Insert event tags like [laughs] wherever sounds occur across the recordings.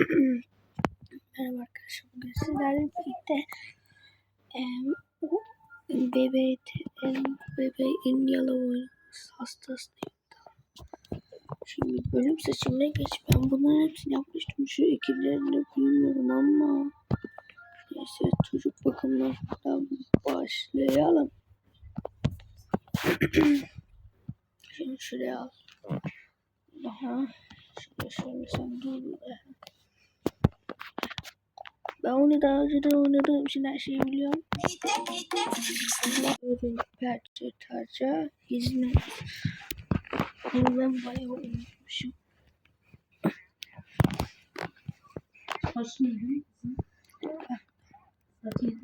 Merhaba arkadaşlar. Bugün sizlerle birlikte em, bebeği, em, bebeğin yalovuz hastasıyım. Şimdi bölüm seçimine geç. Ben bunların hepsini yapmıştım. Şu ekiplerini de bilmiyorum ama neyse çocuk bakımlarından başlayalım. [clears throat] Şimdi şuraya al. Daha şöyle şöyle sen dur. Ben onu daha önceden oynadığım için her şeyi biliyorum. Ürün, perçe, tarça, hizmet. Onu ben bayağı unutmuşum.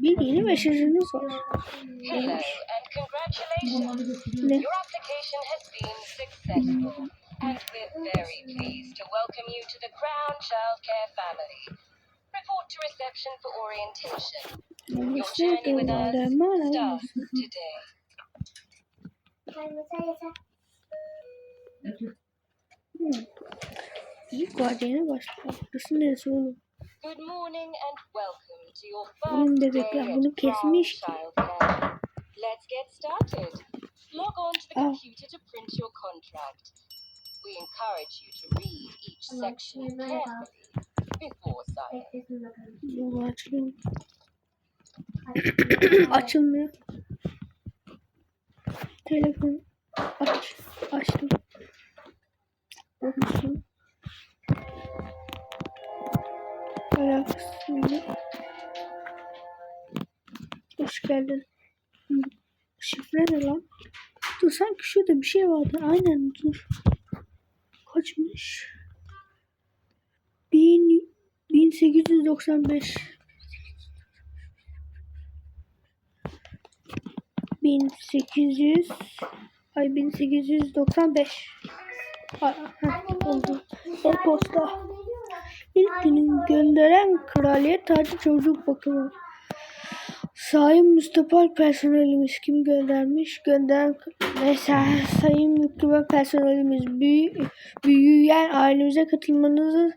Bir yeni mesajınız var. Hello and congratulations. Ne? Your application has been successful and we're very pleased to welcome you to the Crown Childcare family. Report to reception for orientation. Your journey with us starts today. İlk vadene başlıyor. Burası neresi oğlum? Good morning and welcome to your first day at bunu kesmiş ki. Let's get started. Log on to the Ah. computer to print your contract. We encourage you to read each section carefully before. Bu açılıyor. Açılmıyor. Telefon aç. Açtım. Bakmışım. Alakasıyla. Hoş geldin. Şifre ne lan? Dur sanki şurada bir şey vardı. Aynen dur. Kaçmış? Bin, 1895. 1800 ay 1895 Ay, heh, oldu. E-posta. İlk günün gönderen kraliyet tacı çocuk bakımı. Sayın Mustafa personelimiz kim göndermiş? Gönderen mesela sayın Mustafa personelimiz büyü, büyüyen ailemize katılmanızı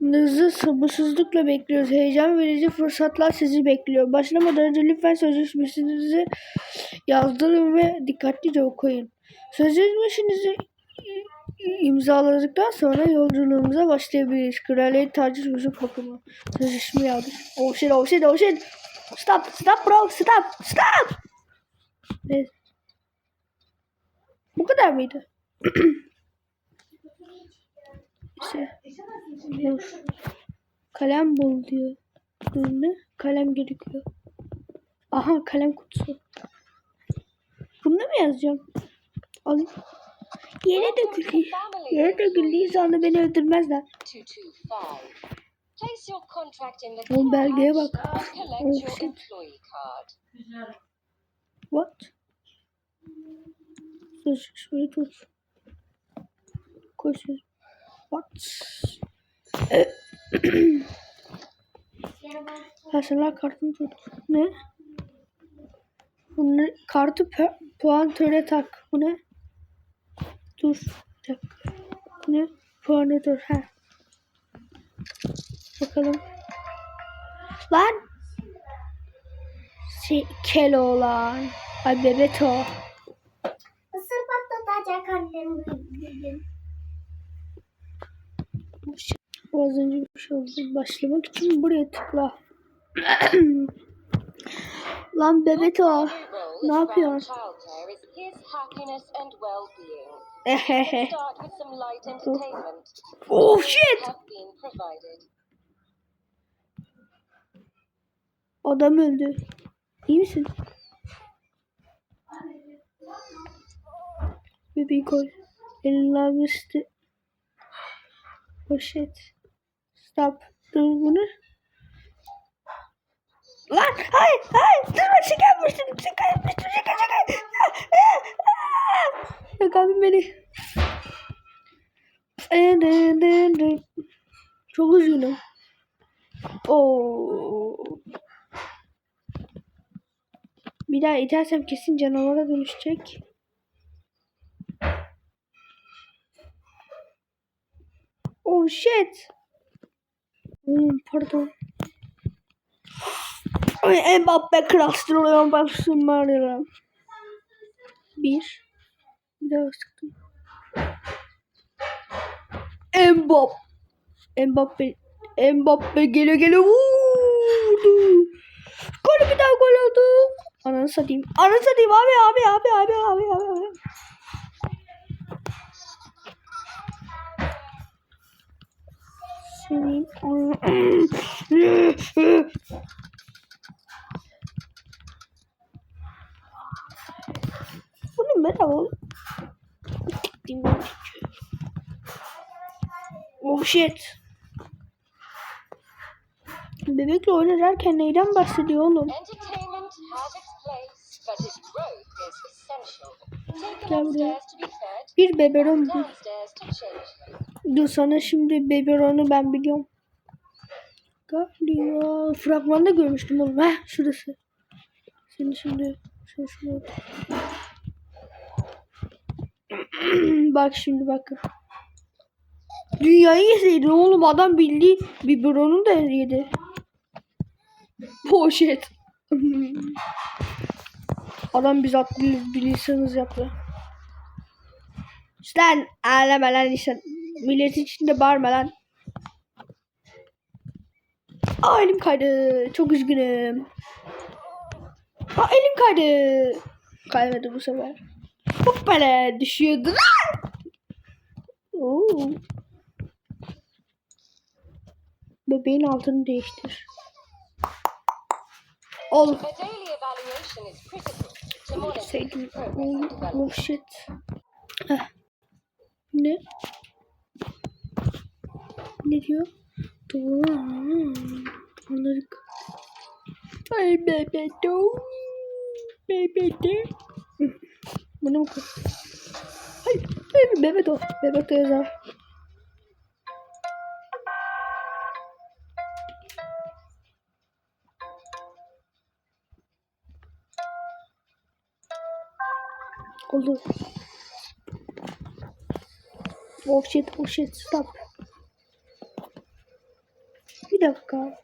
Nızı sabırsızlıkla bekliyoruz. Heyecan verici fırsatlar sizi bekliyor. Başlamadan önce lütfen sözleşmenizi yazdırın ve dikkatlice okuyun. Sözleşmenizi imzaladıktan sonra yolculuğumuza başlayabiliriz. Kraliyet tacı çocuk bakımı. Sözleşme yazdır. Oh shit, oh shit, oh shit. Stop, stop bro, stop, stop. Evet. Bu kadar mıydı? [clears throat] İşte. Dur. Kalem bul diyor. Ne? Kalem gerekiyor. Aha kalem kutusu. Bunu mı yazacağım? Al. Yere döküldü. Yere döküldüğü zaman beni öldürmezler. 225. Place your contract in the Oğlum belgeye bak. collect Oh, your shit. What? Personel kartını tut. Ne? Bu ne? Kartı puan töre tak. Bu ne? Dur. Bu ne? Puanı dur. Ha. Bakalım. Lan! Şey, Keloğlan. Ay Bebeto. Isır patlatacak annem bugün. O az önce bir şey oldu. Başlamak için buraya tıkla. [clears throat] Lan Bebeto. Role Ne yapıyorsun? Ehehe. [laughs] Oh shit. Adam öldü. İyi misin? Bebeği koy. Elini almıştı. Oh shit. Stop. Dur bunu. Lan hayır hayır. Durma çıkarmıştım. Çıkarmıştım. Çıkar çıkar. Yok abi beni. Çok üzgünüm. Oo. Bir daha itersem kesin canavara dönüşecek. Oh shit. Oğlum pardon. Ay Mbappe kırastırılıyor var ya. Bir. Bir daha sıktım. Mbappe. Mbappe. Mbappe geliyor geliyor. Vurdu. Gol bir daha gol oldu. Ananı satayım. Ananı satayım abi abi abi abi abi abi. abi. Senin Bu ne merhaba. Oh shit. Bebekle oynarken neyden bahsediyor oğlum? Gel buraya. Bir beberon bu. Dur sana şimdi beberonu ben biliyorum. Galiba fragmanda görmüştüm oğlum. Heh şurası. Seni şimdi şuraya [clears throat] bak şimdi bakın. Dünyayı yeseydin oğlum adam bildiği biberonu da yedi. Poşet. [laughs] adam bizzat bil, bilirseniz yaptı. Sen ağlama lan işte. Millet içinde bağırma lan. Aa elim kaydı. Çok üzgünüm. Aa elim kaydı. Kaymedi bu sefer. Hoppala düşüyordu lan. Oo. Bebeğin altını değiştir. Ol. Sevdim. Oh, oh shit. Ne? Ne diyor? Doğru. Anladık. Ay bebeto. Bebeto. Bunu mu koy? Hayır. Hayır bebeto. Bebeto yazar. Oldu. Oh shit, oh shit, stop. Bir dakika.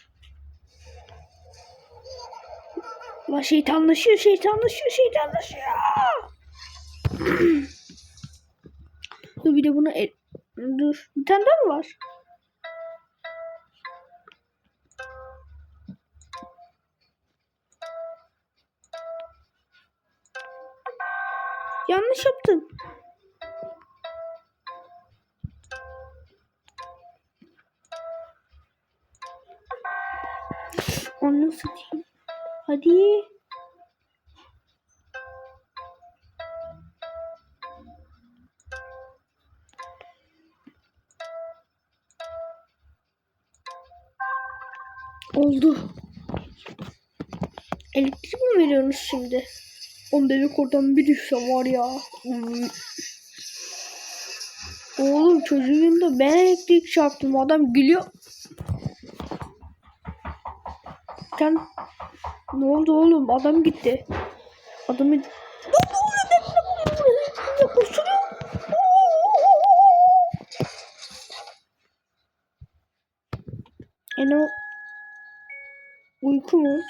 La şeytanlaşıyor, şeytanlaşıyor, şeytanlaşıyor. [clears throat] dur bir de bunu el... Dur. Bir tane daha mı var? Yanlış yaptım. Onu satayım. Hadi. Oldu. Elektrik mi veriyorsunuz şimdi? On bebek oradan bir düşsem var ya. Oğlum çocuğun da ben elektrik çarptım. Adam gülüyor. Sen ne oldu oğlum? Adam gitti. Adamı oluyor? E? Uyku mu?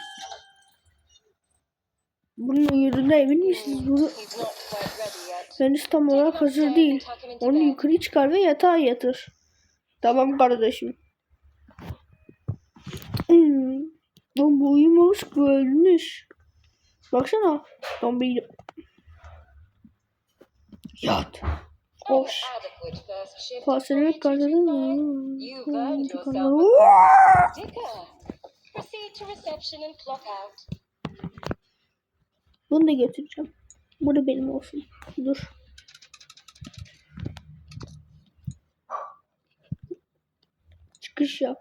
Bunun uyuduğuna emin misiniz? Bunu henüz tam olarak hazır değil. Onu yukarı çıkar ve yatağa yatır. Tamam kardeşim. Hmm. Lan bu uyumamış bu ölmüş. Baksana. Bir... Yat. Pasını for kazanır 329. You've earned yourself a mı? Bunu da getireceğim. Bu da benim olsun. Dur. Çıkış yap.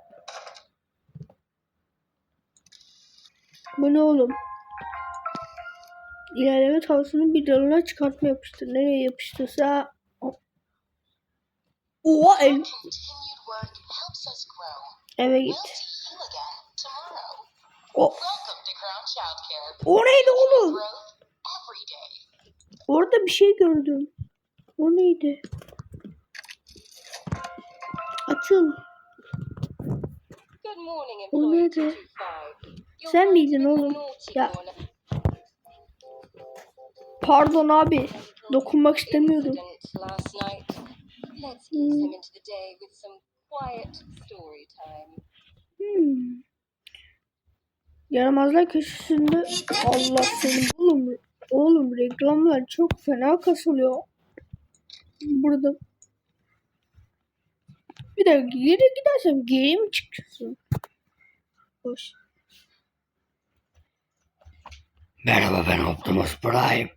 Bu ne oğlum? İlerleme tavsiyonu bir dalına çıkartma yapıştır. Nereye yapıştırsa... Oha el. Eve git. O, o neydi oğlum? Orada bir şey gördüm. O neydi? Açıl. Good morning, O employee neydi? 225. You're Sen miydin oğlum? Ya. Pardon abi. Dokunmak istemiyordum. Time. Hmm. Yaramazlar köşesinde Allah seni oğlum oğlum reklamlar çok fena kasılıyor. Burada bir de geri gidersem geri mi çıkıyorsun? Boş. Merhaba ben Optimus Prime.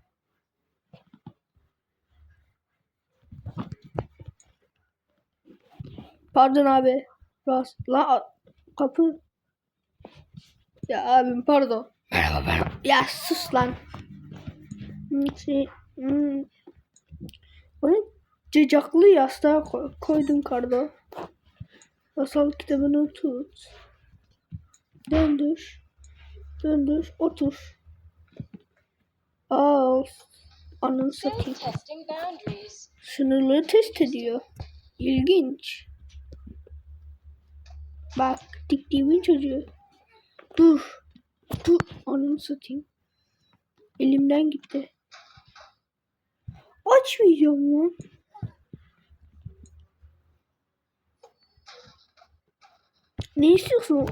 Pardon abi. Ras la kapı. Ya abim pardon. Merhaba ben. Ya sus lan. Şey, hmm. Onu cacaklı yastığa koy, koydum karda. Masal kitabını tut. Döndür. Döndür. Otur. Ananı Still satayım. Sınırları test ediyor. İlginç. Bak diktiğimin çocuğu. Dur. Dur. Ananı satayım. Elimden gitti. Açmayacağım lan. Ne istiyorsun?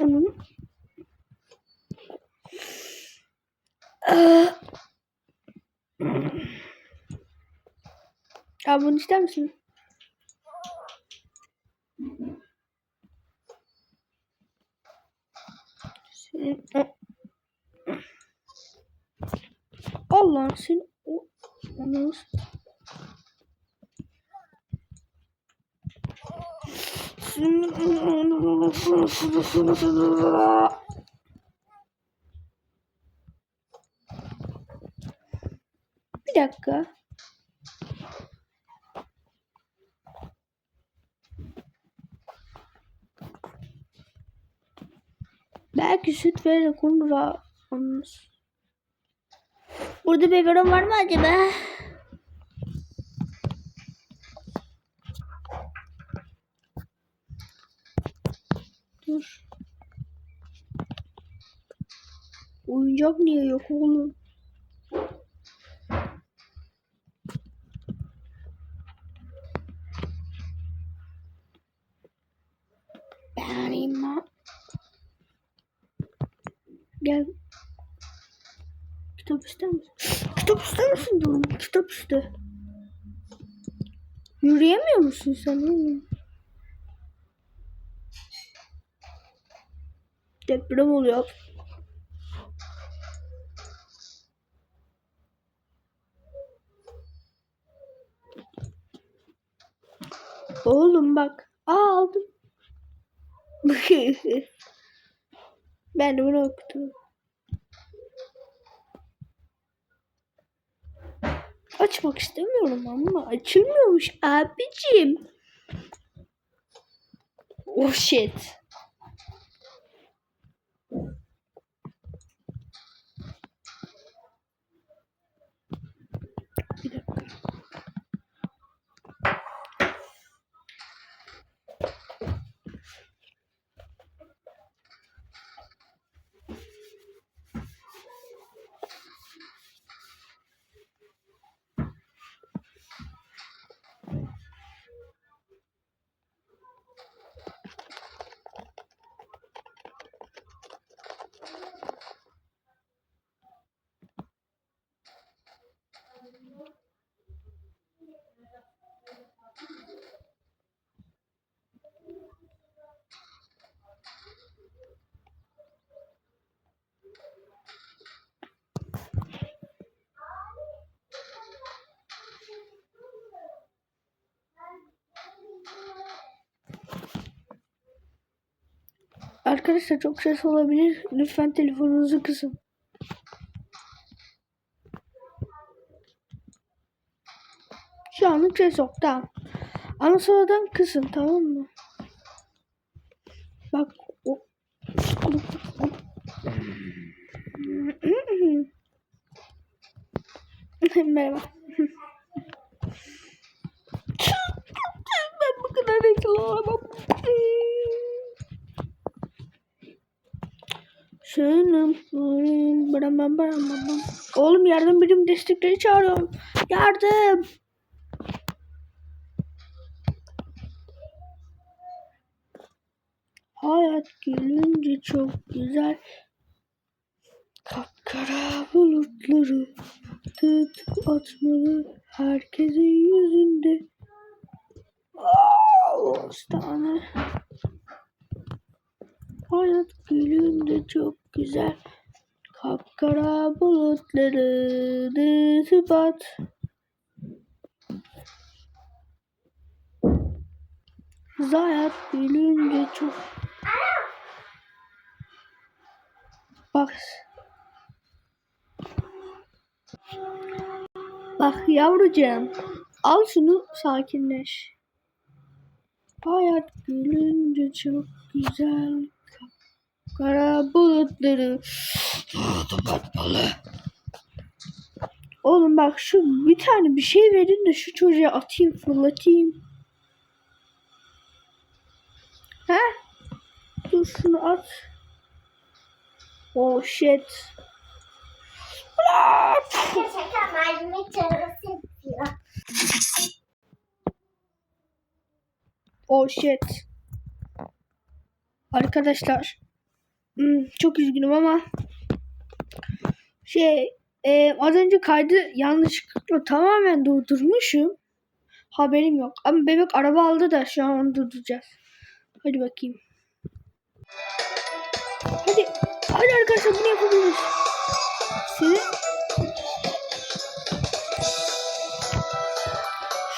Onun. Abi bunu ister misin? Senin... Allah sen o onu Bir dakika. Belki süt vererek onu ra- anlar. Burada biberon var mı acaba? Dur. Oyuncak niye yok oğlum? Ben arayayım mı? Gel. Kitap ister misin? Kitap ister misin diyorum. Kitap iste. Yürüyemiyor musun sen oğlum? Deprem oluyor. Oğlum bak. Aa aldım. [laughs] ben bunu okudum. Açmak istemiyorum ama açılmıyormuş abicim. Oh shit. Arkadaşlar çok ses olabilir. Lütfen telefonunuzu kısın. Şu anlık ses yok. Tamam. Ama sonradan kısın tamam mı? Bak o. [laughs] Merhaba. [laughs] ben bu kadar renkli olamam. Oğlum yardım birim destekleri çağırıyorum. Yardım. Hayat gülünce çok güzel. Kapkara bulutları tut atmalı herkesin yüzünde. Hastane. Hayat gülünce çok güzel. Kapkara bulutları tutup at. Hayat gülünce çok Bak. Bak yavrucuğum. Al şunu sakinleş. Hayat gülünce çok güzel. Kara bulutları. Batmalı. Oğlum bak şu bir tane bir şey verin de şu çocuğa atayım fırlatayım. He? Dur şunu at. Oh shit. Oh shit. Arkadaşlar. Hmm, çok üzgünüm ama şey e, az önce kaydı yanlışlıkla tamamen durdurmuşum. Haberim yok. Ama bebek araba aldı da şu an onu durduracağız. Hadi bakayım. Hadi. Hadi arkadaşlar bunu yapabiliriz. Seni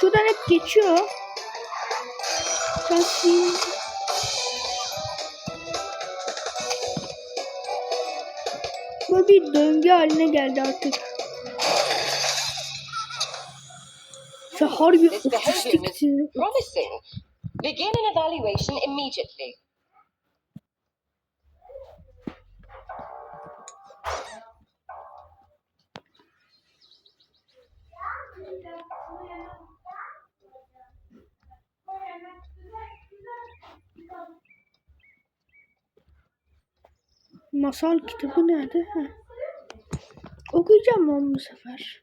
Şuradan hep geçiyor. Bakayım. Bu bir döngü haline geldi artık. Sen harbi otistiksin. promising. Begin an evaluation immediately. Masal kitabı nerede? Heh. Okuyacağım onu bu sefer.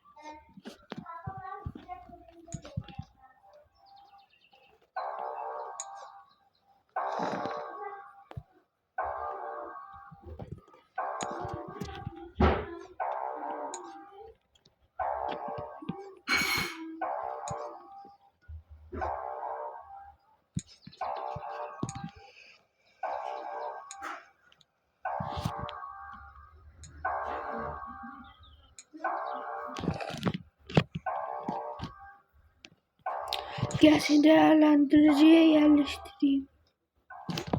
Gel seni değerlendiriciye yerleştireyim.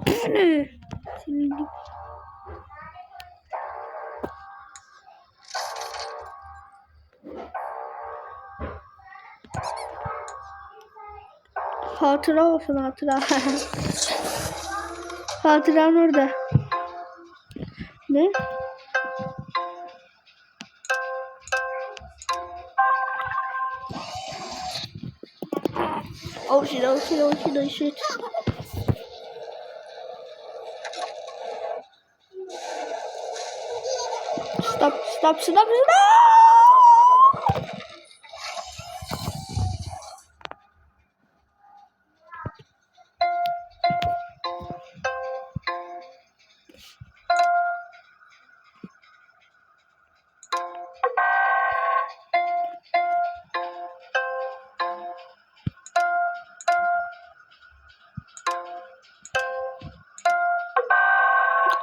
Bu ne? Senin Hatıra olsun hatıra. [laughs] Hatıran orada. Ne? Oh shit, oh shit, oh shit, oh shit. Stop, stop, stop, stop!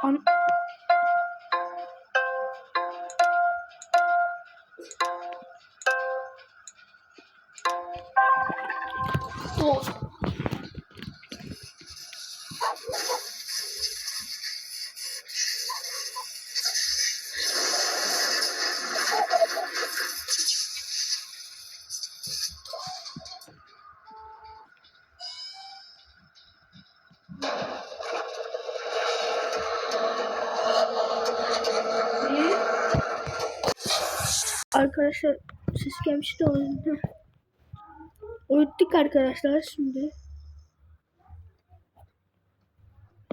An Arkadaşlar ses gelmişti o yüzden. Uyuttuk arkadaşlar şimdi.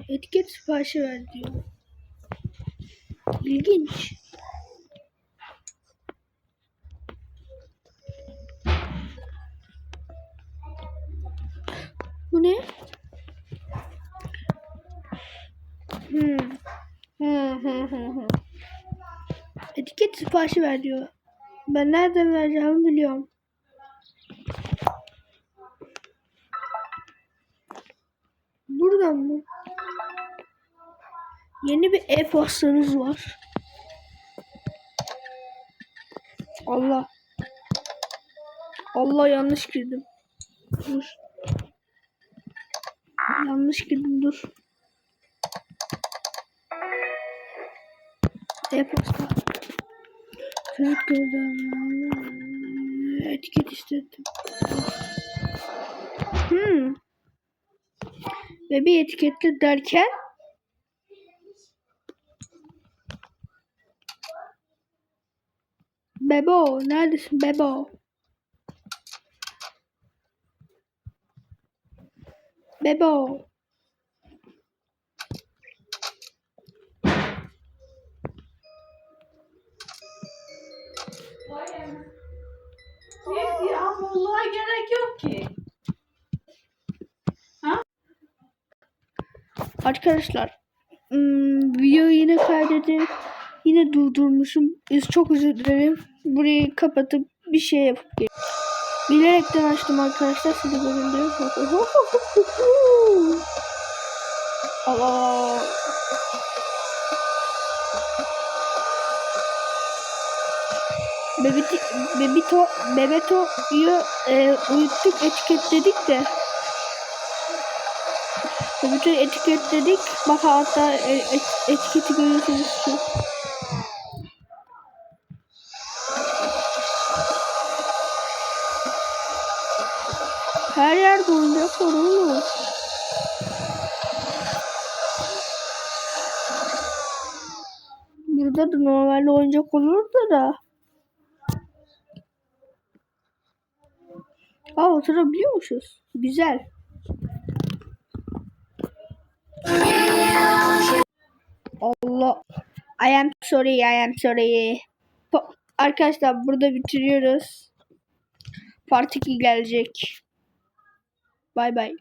Etiket siparişi ver diyor. İlginç. Bu ne? Hmm. Etiket siparişi ver diyor. Ben nereden vereceğimi biliyorum. Buradan mı? Yeni bir e-postanız var. Allah. Allah yanlış girdim. Dur. Yanlış girdim dur. E-posta. Evet gördüm. Etiket istedim. Hmm. Ve bir etiketle derken Bebo neredesin Bebo? Bebo. Yok ya vallahi gerek yok ki. Arkadaşlar hmm, videoyu yine kaydedip yine durdurmuşum. Biz çok özür dilerim. Burayı kapatıp bir şey yapıp gel- Bilerekten açtım arkadaşlar. Size görün diye. Allah. Bebeti, Bebito, Bebeto'yu e, uyuttuk etiketledik de Bebeto'yu etiketledik. Bak hatta e, et- etiketi görüyorsunuz şu. Her yerde oyuncak var oğlum. Burada da normalde oyuncak olurdu da. Aa oturabiliyormuşuz. Güzel. Allah. I am sorry, I am sorry. Pa- Arkadaşlar burada bitiriyoruz. Part 2 gelecek. Bay bay.